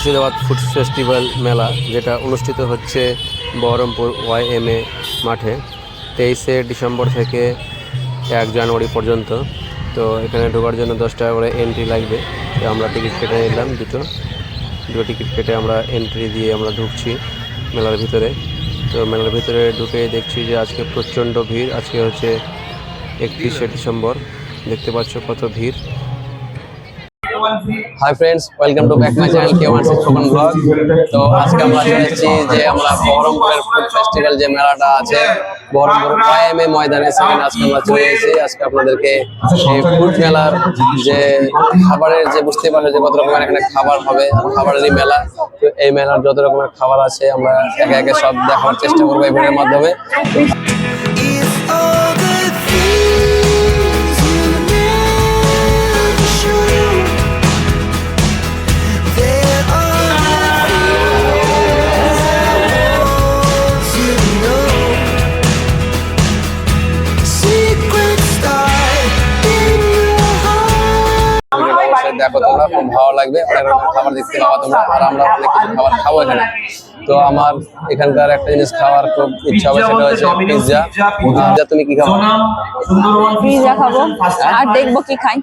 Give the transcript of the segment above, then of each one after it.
Murshidabad food festival মেলা, যেটা অনুষ্ঠিত হচ্ছে বহরমপুর ওয়াইএমএ মাঠে, তেইশে ডিসেম্বর থেকে এক জানুয়ারি পর্যন্ত। তো এখানে ঢোকার জন্য দশ টাকা করে এন্ট্রি লাগবে। তো আমরা টিকিট কেটে নিলাম দুটো। দুটো টিকিট কেটে আমরা এন্ট্রি দিয়ে আমরা ঢুকছি মেলার ভিতরে। তো মেলার ভিতরে ঢুকে দেখছি যে আজকে প্রচণ্ড ভিড়। আজকে হচ্ছে একত্রিশে ডিসেম্বর। দেখতে পাচ্ছ কত ভিড়। Hi friends welcome to back my channel K one six blog তো আজকে আমরা চলে এসেছি যে আমরা বহরমপুরের ফুড ফেস্টিভ্যাল যে মেলাটা আছে, বহরমপুর ওয়াইএমএ ময়দানে সেখানে আজকে আমরা চলে এসেছি। আজকে আপনাদেরকে এই ফুড মেলার যে খাবারের যে বুঝতে পারছ যে কত রকমের এখানে খাবার হবে, খাবারেরই মেলা। তো এই মেলার যত রকমের খাবার আছে, আমরা একে একে সব দেখার চেষ্টা করব এই মাধ্যমে। দেখো তোমরা খুব ভালো লাগবে অনেক রকম খাবার দেখতে পাবা তোমরা আর আমরা অনেক কিছু খাবার খাব এখানে। তো আমার এখানকার একটা জিনিস খাওয়ার খুব ইচ্ছা হবে সেটা হচ্ছে পিৎজা পিৎজা তুমি কি খাব? পিজা খাব আর দেখব কি খাই।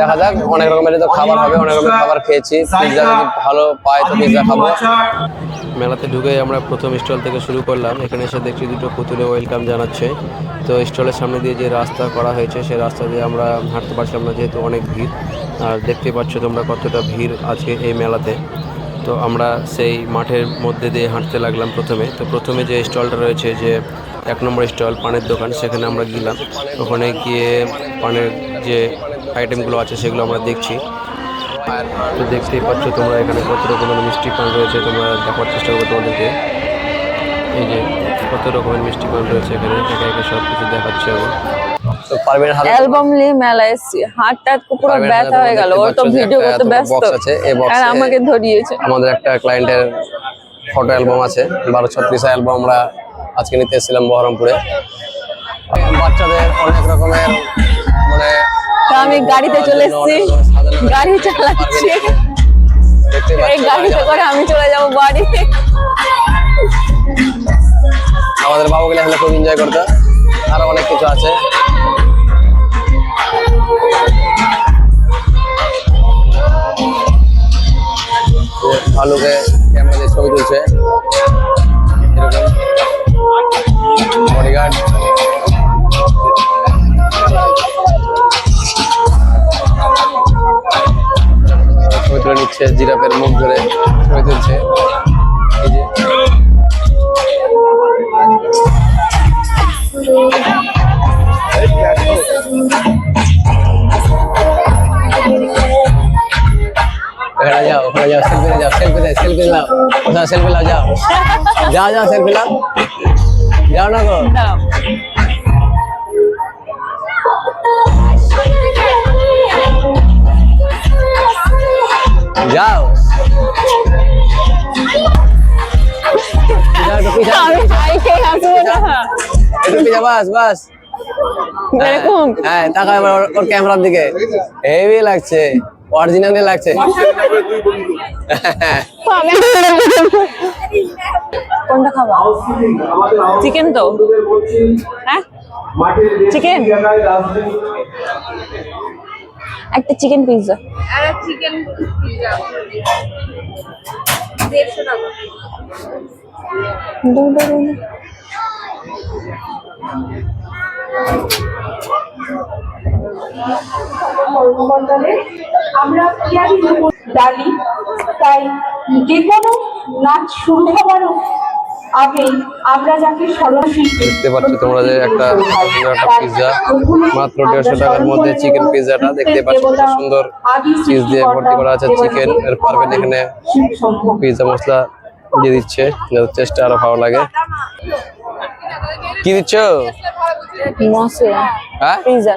দেখা যাক অনেক রকমের তো খাবার হবে অনেক রকমের খাবার খেয়েছি। পিৎজা যদি ভালো পাই তো পিৎজা খাব। মেলাতে ঢুকে আমরা প্রথম স্টল থেকে শুরু করলাম। এখানে এসে দেখছি দুটো পুতুলে ওয়েলকাম জানাচ্ছে। তো স্টলের সামনে দিয়ে যে রাস্তা করা হয়েছে সেই রাস্তা দিয়ে আমরা হাঁটতে পারছিলাম না যেহেতু অনেক ভিড়। আর দেখতে পাচ্ছ তোমরা কতটা ভিড় আজকে এই মেলাতে। তো আমরা সেই মাঠের মধ্যে দিয়ে হাঁটতে লাগলাম প্রথমে। তো প্রথমে যে স্টলটা রয়েছে, যে এক নম্বর স্টল, পানের দোকান, সেখানে আমরা গেলাম। ওখানে গিয়ে পানের যে আইটেমগুলো আছে, সেগুলো আমরা দেখছি। তো দেখতেই পাচ্ছ তোমরা এখানে কত রকমের মিষ্টি পান রয়েছে তোমরা দেখার চেষ্টা করব তোমাদেরকে। এই যে কত রকমের মিষ্টি পান রয়েছে এখানে একে একে সব কিছু দেখাচ্ছে আমি। অ্যালবাম নিয়ে মেলা এসছি। হাতটা পুরো ব্যথা হয়ে গেল। ওর তো দেখতে পাচ্ছ যে ভিডিও করতে ব্যস্ত। আছে, আর আমাকে ধরিয়েছে। আমাদের একটা ক্লায়েন্টের ফটো অ্যালবাম আছে। বারো ছত্রিশ অ্যালবাম আমরা আজকে নিতে এসেছিলাম বহরমপুরে। বাচ্চাদের অনেক রকমের মানে তো আমি গাড়িতে চলে এসেছি। গাড়ি চালাচ্ছি। এই গাড়িতে করে আমি চলে যাব বাড়ি। আমাদের বাবুগুলো এখানে খুব এনজয় করতো। আরও অনেক কিছু আছে। ভালুকে ক্যামেরা ছবি তুলছে। বডিগার্ড তুলে নিচ্ছে, জিরাফের মুখ ধরে ছবি তুলছে। ওখানে যাও ওখানে যাও সেলফি যাও সেলফি দে সেলফি নাও কোথাও সেলফি নাও যাও যাও যাও সেলফি নাও যাও। না গো। যাও বাস বাস এরকম হ্যাঁ তাকাও এবার ওর- ওর ক্যামেরার দিকে হেভি লাগছে অরিজিনালি লাগছে কোনটা খাবা চিকেন তো হ্যাঁ চিকেন একটা চিকেন পিৎজা আর চিকেন পিৎজা টাকা। আমরা ডালি তাই যে কোনো নাচ শুরু হওয়ার দেখতে পাচ্ছ তোমরা যে একটা একটা পিৎজা মাত্র দেড়শো টাকার মধ্যে চিকেন পিৎজাটা দেখতে পাচ্ছ কত সুন্দর চিজ দিয়ে ভর্তি করা আছে চিকেন এর পারবেন এখানে পিৎজা মশলা দিয়ে দিচ্ছে টেস্টটা আরও ভালো লাগে। কি দিচ্ছ? মশলা। হ্যাঁ? পিৎজা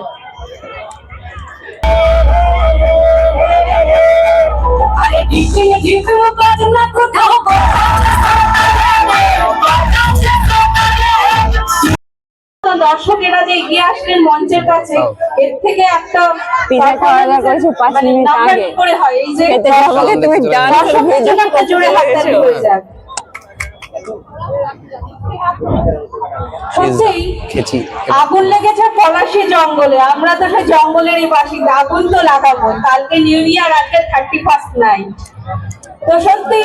দর্শকেরা যে এগিয়ে আসলেন মঞ্চের কাছে এর থেকে একটা পিঠা খাওয়া দাওয়া করেছি পাঁচ মিনিট আগে। হয়। তুমি জোরে হাততালি হয়ে যাক। সত্যিই খেছি আগুন লেগেছে পলাশি জঙ্গলে। আমরা তো সে জঙ্গলেরই বাসিন্দা আগুন তো লাগাবো। কালকে নিউ ইয়ার আজকে থার্টি ফার্স্ট নাইট তো সত্যি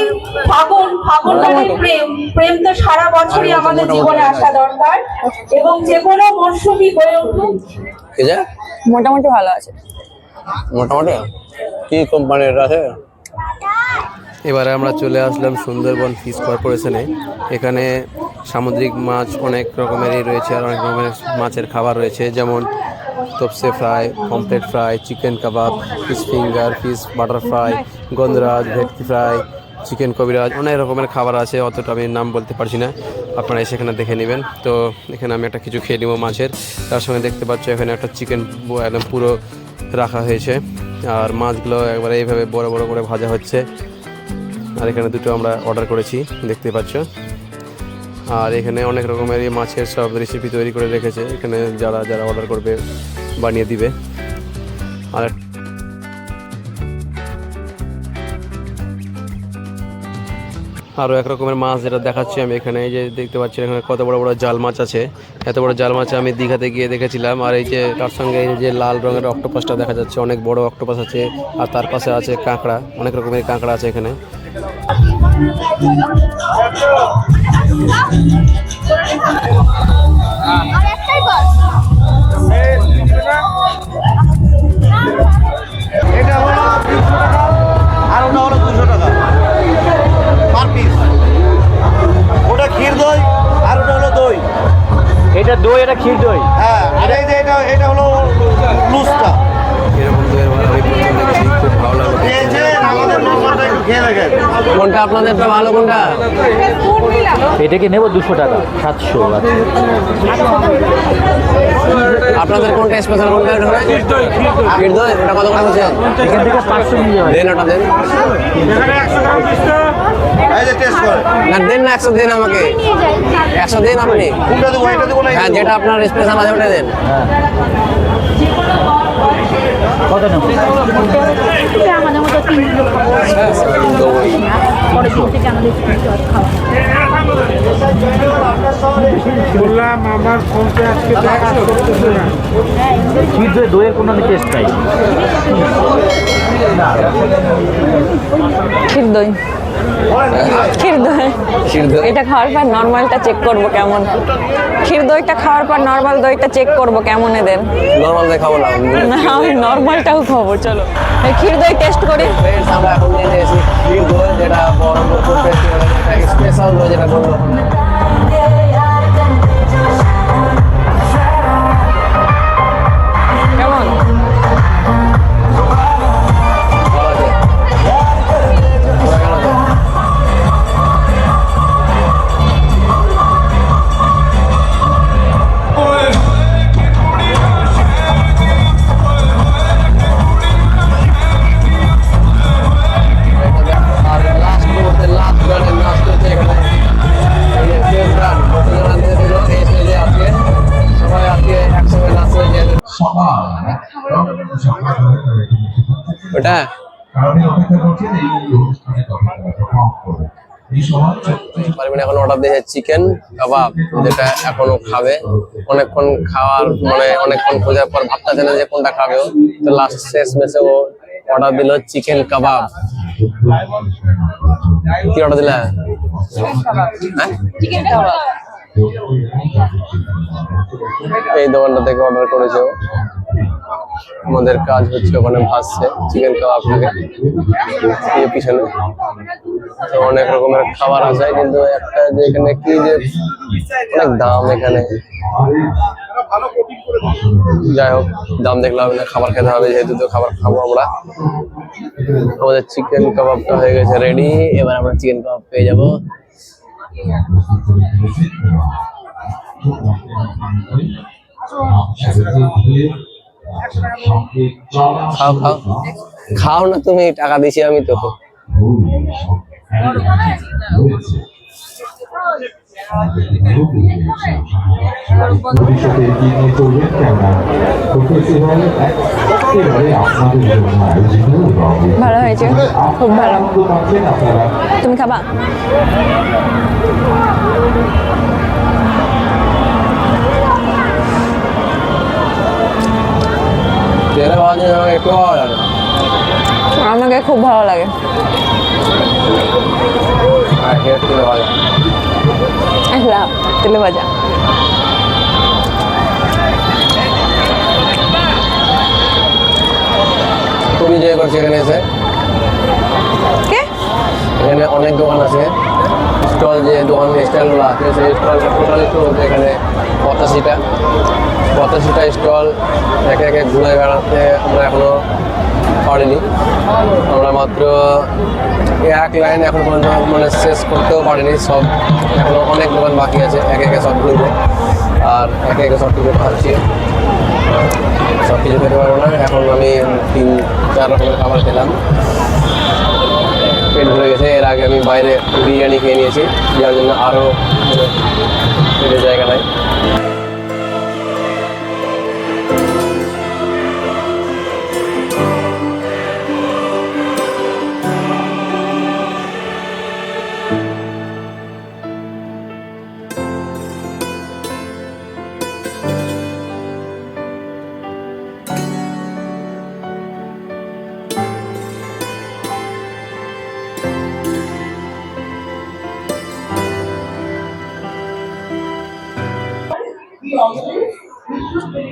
ফাগুন ফাগুন মানে প্রেম। প্রেম তো সারা বছরই আমাদের জীবনে আসা দরকার। এবং যে কোনো মরশুমি হয়ে উঠুক। মোটামুটি ভালো আছে। মোটামুটি? কি কোম্পানির আছে? এবারে আমরা চলে আসলাম সুন্দরবন ফিশ কর্পোরেশনে। এখানে সামুদ্রিক মাছ অনেক রকমেরই রয়েছে আর অনেক রকমের মাছের খাবার রয়েছে, যেমন তপসে fry pomfret fry, chicken kebab, fish finger, fish butter fry গন্ধরাজ, ভেটকি ফ্রাই, চিকেন কবিরাজ, অনেক রকমের খাবার আছে, অতটা আমি নাম বলতে পারছি না। আপনারা এসে এখানে দেখে নেবেন। তো এখানে আমি একটা কিছু খেয়ে নেব মাছের। তার সঙ্গে দেখতে পাচ্ছ এখানে একটা চিকেন একদম পুরো রাখা হয়েছে। আর মাছগুলো একবারে এইভাবে বড় বড় করে ভাজা হচ্ছে। আর এখানে দুটো আমরা অর্ডার করেছি, দেখতে পাচ্ছ। আর এখানে অনেক রকমের মাছের সব রেসিপি তৈরি করে রেখেছে। এখানে যারা যারা অর্ডার করবে, বানিয়ে দিবে। আর আরও এক রকমের মাছ যেটা দেখাচ্ছি আমি এখানে, এই যে দেখতে পাচ্ছি এখানে কত বড় বড় জাল মাছ আছে। এত বড় জাল মাছ আমি দীঘাতে গিয়ে দেখেছিলাম। আর এই যে তার সঙ্গে এই যে লাল রঙের অক্টোপাসটা দেখা যাচ্ছে, অনেক বড় অক্টোপাস আছে, আর তার পাশে আছে কাঁকড়া, অনেক রকমের কাঁকড়া আছে এখানে। এটা কোনটা আপনাদেরটা ভালো কোনটা? নেব? দুশো টাকা সাতশো আপনাদের কোনটা স্পেশাল কোনটা ওটা কত করে বলছেন এখান থেকে পাঁচশো দেন ওটা দেন। না দেন না একশো দিন আমাকে। একশো দিন আপনি। হ্যাঁ যেটা আপনার স্পেশাল আছে ওটা দেন। কত নেব আমাদের মতো তিন কিলো খাব পরের দিন থেকে আমাদের বললাম আমার ফোনপে আজকে দই দইয়ের কোনো আমি টেস্ট পাই ক্ষীর দই। ক্ষীর দই এটা খাওয়ার পর নর্মালটা চেক করব কেমন। ক্ষীর দইটা খাওয়ার পর নর্মাল দইটা চেক করব কেমন এদের। নর্মাল দই খাব না না আমি নর্মালটাও খাব চলো। এই ক্ষীর দই টেস্ট করি আমরা এখন নিয়ে নিয়েছি ক্ষীর দই যেটা বহরমপুর ফেস্টিভ্যালের স্পেশাল দই যেটা বলল ছোট্ট পারবেন এখন অর্ডার দিয়েছে চিকেন কাবাব যেটা এখনও খাবে। অনেকক্ষণ খাওয়ার মানে অনেকক্ষণ খোঁজার পর ভাবতেছে না যে কোনটা খাবে ও। তো লাস্ট শেষ মেসে ও অর্ডার দিল চিকেন কাবাব কি অর্ডার দিলা? হ্যাঁ? চিকেন কাবাব এই দোকানটা থেকে অর্ডার করেছে। আমাদের কাজ হচ্ছে ওখানে ভাসছে চিকেন কাবাব থেকে। এই পিছনে। তো অনেক রকমের খাবার আছে, কিন্তু একটা যে এখানে কি যে অনেক দাম এখানে। যাই হোক, দাম দেখলে হবে না, খাবার খেতে হবে, যেহেতু তো খাবার খাব আমরা। আমাদের চিকেন কাবাবটা হয়ে গেছে রেডি এবার আমরা চিকেন কাবাব পেয়ে যাব। খাও খাও। খাও না তুমি টাকা দিছি আমি তো ভবিষ্যতে এগিয়ে চলবেন কেননা ফেস্টিভ্যাল একেবারে আপনাদের জন্য আয়োজিত ভালো হয়েছে খুব ভালো। তুমি খাবা? আমাকে খুব ভালো লাগে। তেলে ভাজা। খুব এনজয় করছি এখানে এসে এখানে অনেক দোকান আছে। স্টল যে দোকান স্টলগুলো আছে সেই স্টল টোটাল স্টল হচ্ছে এখানে। পঁচাশিটা। পঁচাশিটা স্টল একে একে ঘুরে বেড়াতে আমরা এখনও পারিনি। আমরা মাত্র এক লাইন এখন পর্যন্ত মানে শেষ করতেও পারিনি। সব এখনও অনেক দোকান বাকি আছে একে একে সব ঘুরবো। আর একে একে সব কিছু খাচ্ছি। সব কিছু খেতে পারব না। এখন আমি তিন, চার রকমের খাবার খেলাম। পেট ভরে গেছে। এর আগে আমি বাইরে বিরিয়ানি খেয়ে নিয়েছি। যার জন্য আরও পেটের জায়গা নাই।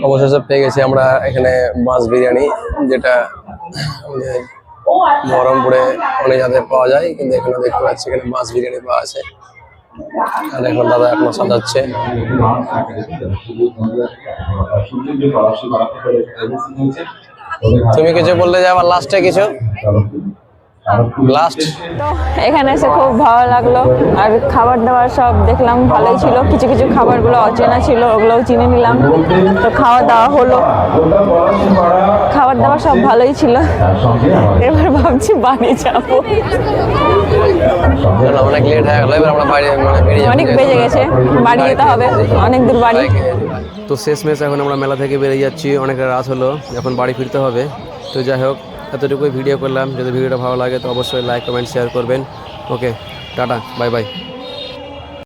অবশেষে পেয়ে গেছি আমরা এখানে মাছ বিরিয়ানি, যেটা বহরমপুরে অনেক জায়গায় পাওয়া যায়, কিন্তু এখানে দেখতে পাচ্ছি এখানে মাছ বিরিয়ানি পাওয়া আছে। আর এখন দাদা এখনও সাজাচ্ছে। তুমি কিছু বললে যে আবার লাস্টে কিছু? লাস্ট তো এখানে এসে খুব ভালো লাগল। আর খাবার দাবার সব দেখলাম ভালোই ছিল। কিছু কিছু খাবারগুলো অচেনা ছিল ওগুলোও চিনে নিলাম। তো খাওয়া দাওয়া হলো। খাবার দাবার সব ভালোই ছিল। এবার ভাবছি বাড়ি যাব। অনেক লেট হয়ে গেল এবার আমরা বাইরে মানে অনেক বেজে গেছে। বাড়ি যেতে হবে। অনেক দূর বাড়ি। তো শেষ মেশ এখন আমরা মেলা থেকে বেরিয়ে যাচ্ছি। অনেক রাত হলো এখন বাড়ি ফিরতে হবে। তো যাই হোক এতটুকুই ভিডিও করলাম। যদি ভিডিওটা ভালো লাগে তো অবশ্যই লাইক কমেন্ট শেয়ার করবেন। ওকে টাটা বাই বাই